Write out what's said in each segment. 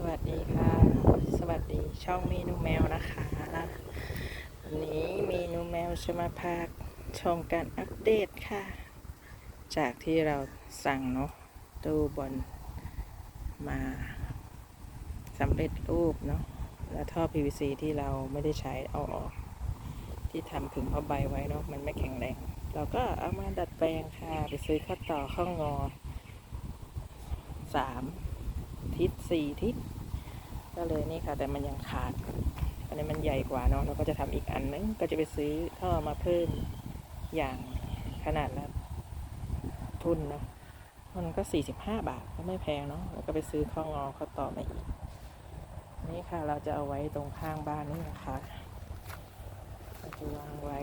สวัสดีค่ะ สวัสดีช่องเมนูแมวนะคะวันนี้เมนูแมวจะมาพาชมการอัปเดตค่ะ จากที่เราสั่งเนาะตู้บอลมาสำเร็จรูปเนาะแล้วท่อ PVC ที่เราไม่ได้ใช้เอาออก ที่ทำผึ่งผ้าใบไว้เนาะมันไม่แข็งแรงเราก็เอามาดัดแปลงค่ะ ไปซื้อข้อต่อข้องอสาม ทิศสี่ทิศก็เลยนี่ค่ะ แต่มันยังขาดอันนี้มันใหญ่กว่าเนาะเราก็จะทำอีกอันนึงก็จะไปซื้อท่อมาเพิ่มอย่างขนาดละทุนนะมันก็สี่สิบห้าบาทก็ไม่แพงเนาะแล้วก็ไปซื้อข้องอเขาต่อมาอีกนี่ค่ะเราจะเอาไว้ตรงข้างบ้านนี่นะคะเราจะวางไว้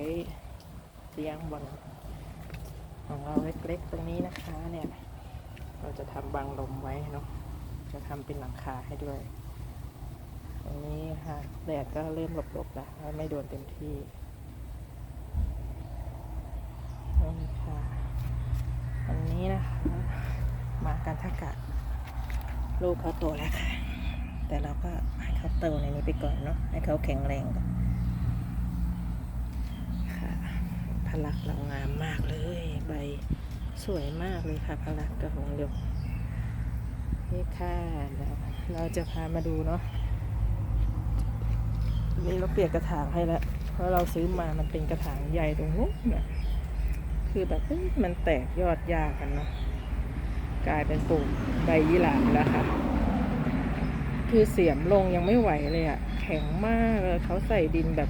เลี้ยงบนของเราเล็กๆตรงนี้นะคะเนี่ย เราจะทำบังลมไว้เนาะ จะทำเป็นหลังคาให้ด้วยตรงนี้ค่ะแดดก็เริ่มหลบๆแล้วไม่โดนเต็มที่นี่ค่ะอันนี้นะคะมากันทากะลูกเขาโตแล้วค่ะ แต่เราก็ให้เขาโตในนี้ไปก่อนเนาะให้เขาแข็งแรงก่อนค่ะพลักเรางามมากเลย ใบสวยมากเลยค่ะพลักกระหงเดียว นี่ค่ะแล้วเราจะพามาดูเนาะนี่เราเปลี่ยนกระถางให้แล้วเพราะเราซื้อมามันเป็นกระถางใหญ่ตรงนู้นน่ะคือแบบมันแตกยอดยากกันเนาะกลายเป็นปลูกใบยี่หร่าแล้วค่ะ คือเสียมลงยังไม่ไหวเลยอะแข็งมากเลยเขาใส่ดินแบบ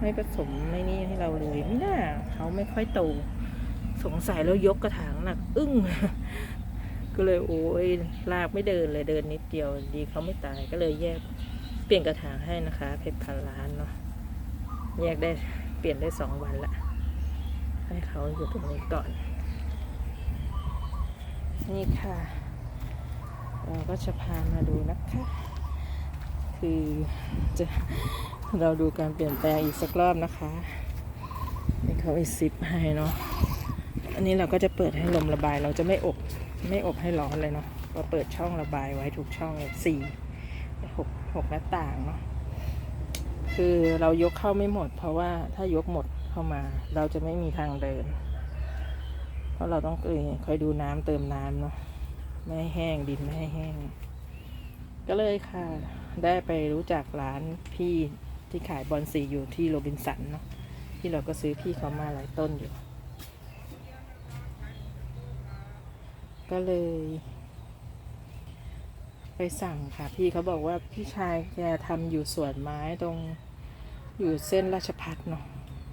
ไม่ผสมไม่นี่ให้เราเลยไม่น่าเขาไม่ค่อยโตสงสัยแล้วยกกระถางหนัก อึ้ง ก็เลยโอ้ยลากไม่เดินเลยเดินนิดเดียวดีเขาไม่ตายก็เลยแยกเปลี่ยนกระถางให้นะคะ เพชรพันล้านเนาะแยกได้เปลี่ยนได้สองวันละให้เขาอยู่ตรงนี้ก่อน นี่ค่ะ เราก็จะพามาดูนะคะ คือจะเราดูการเปลี่ยนแปลงอีกสักรอบนะคะนี่เขาอีซิปให้เนาะอันนี้เราก็จะเปิดให้ลมระบายเราจะไม่อบ ไม่อบให้ร้อนเลยเนาะเราเปิดช่องระบายไว้ทุกช่องเลยสี่หกหกหน้าต่างเนาะคือเรายกเข้าไม่หมด เพราะว่าถ้ายกหมดเข้ามา เราจะไม่มีทางเดิน เพราะเราต้องเออคอยดูน้ำเติมน้ำเนาะไม่ให้แห้งดินไม่ให้แห้ง ก็เลยค่ะ ได้ไปรู้จักร้านพี่ที่ขายบอลสีอยู่ที่โรบินสันเนาะที่เราก็ซื้อพี่เขามาหลายต้นอยู่ ก็เลย ไปสั่งค่ะ พี่เขาบอกว่าพี่ชายแกทำอยู่สวนไม้ตรงอยู่เส้นราชพัฒเนาะ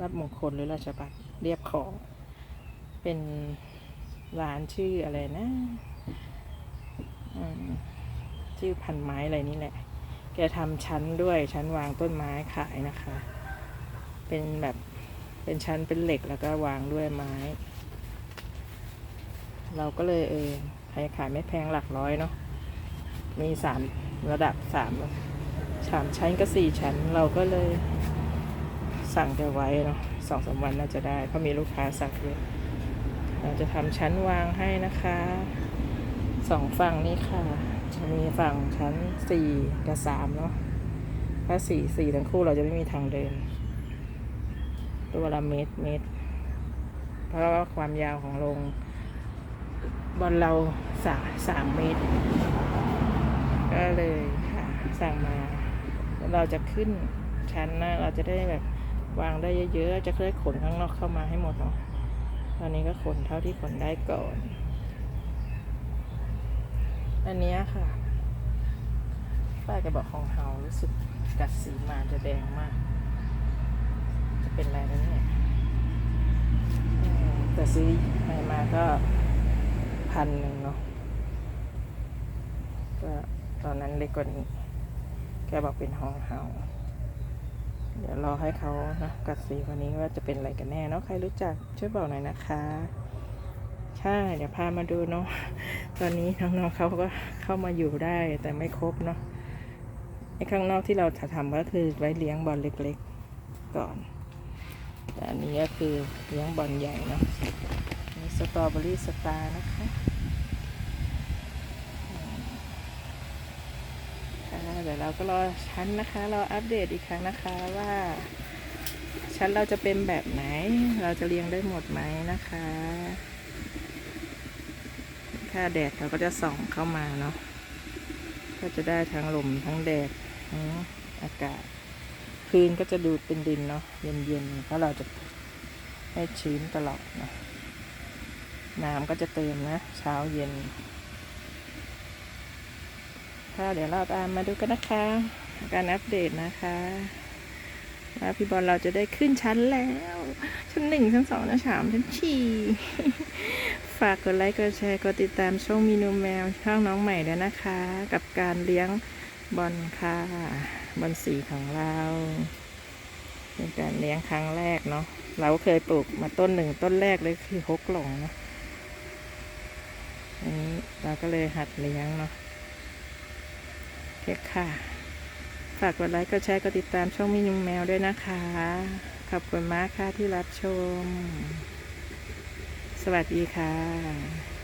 รับมงคลหรือราชพัฒเรียบของ เป็นร้านชื่ออะไรนะชื่อพันไม้อะไรนี่แหละ แกทำชั้นด้วยชั้นวางต้นไม้ขายนะคะ เป็นแบบเป็นชั้นเป็นเหล็กแล้วก็วางด้วยไม้ เราก็เลยเออขายขายไม่แพงหลักร้อยเนาะมีสามระดับสามสามชั้นก็สี่ชั้นเราก็เลยสั่งจะไว้เนาะสองสามวันน่าจะได้เพราะมีลูกค้าสั่งเยอะเราจะทำชั้นวางให้นะคะสองฝั่งนี้ค่ะจะมีฝั่งชั้นสี่กับสามเนาะถ้าสี่สี่ทั้งคู่เราจะไม่มีทางเดิน ตัวละเมตรเมตร เพราะว่าความยาวของโรง บอลเราสามสามเมตร ก็เลยค่ะสั่งมา เราจะขึ้นชั้นนะเราจะได้แบบวางได้เยอะๆ จะเคยขนข้างนอกเข้ามาให้หมดเนาะตอนนี้ก็ขนเท่าที่ขนได้ก่อน อันนี้ค่ะ ป้ากระบอกของเฮารู้สึกกัดสีมาจะแดงมาก จะเป็นอะไรนะเนี่ยแต่ซื้อใหม่มาก็ พันหนึ่งเนาะก็ตอนนั้นเล็กกว่านี้ แกบอกเป็นห้องเฮาเดี๋ยวรอให้เขานะกัดสีคนนี้ว่าจะเป็นอะไรกันแน่เนาะใครรู้จักช่วยบอกหน่อยนะคะใช่เดี๋ยวพามาดูเนาะตอนนี้น้องๆเขาก็เข้ามาอยู่ได้แต่ไม่ครบเนาะไอ้ข้างนอกที่เราจะทำก็คือไว้เลี้ยงบอลเล็กๆก่อนแต่อันนี้ก็คือเลี้ยงบอลใหญ่เนาะ สตรอเบอรี่สตาร์นะคะเดี๋ยวเราก็รอชั้นนะคะรออัปเดตอีกครั้งนะคะว่า ชั้นเราจะเป็นแบบไหน เราจะเรียงได้หมดไหมนะคะค่าแดดเราก็จะส่องเข้ามาเนาะก็จะได้ทั้งลมทั้งแดดทั้งอากาศพื้นก็จะดูเป็นดินเนาะเย็นๆเพราะเราจะให้ชื้นตลอดเนาะ น้ำก็จะเติมนะ เช้าเย็น ค่ะเดี๋ยวเราตามมาดูกันนะคะ การอัปเดตนะคะว่าพี่บอลเราจะได้ขึ้นชั้นแล้ว ชั้นหนึ่งชั้นสองชั้นสามชั้นสี่ฝากกดไลค์กดแชร์กดติดตามช่องมีนูแมวช่องน้องใหม่ด้วยนะคะ กับการเลี้ยงบอลค่ะบอลสีของเราเป็นการเลี้ยงครั้งแรกเนาะเราเคยปลูกมาต้นหนึ่งต้นแรกเลยคือฮกหลงเนาะ อันนี้เราก็เลยหัดเลี้ยงเนาะโอเคค่ะ ฝากกดไลค์กดแชร์กดติดตามช่องมินุมแมวด้วยนะคะ ขอบคุณมากค่ะที่รับชม สวัสดีค่ะ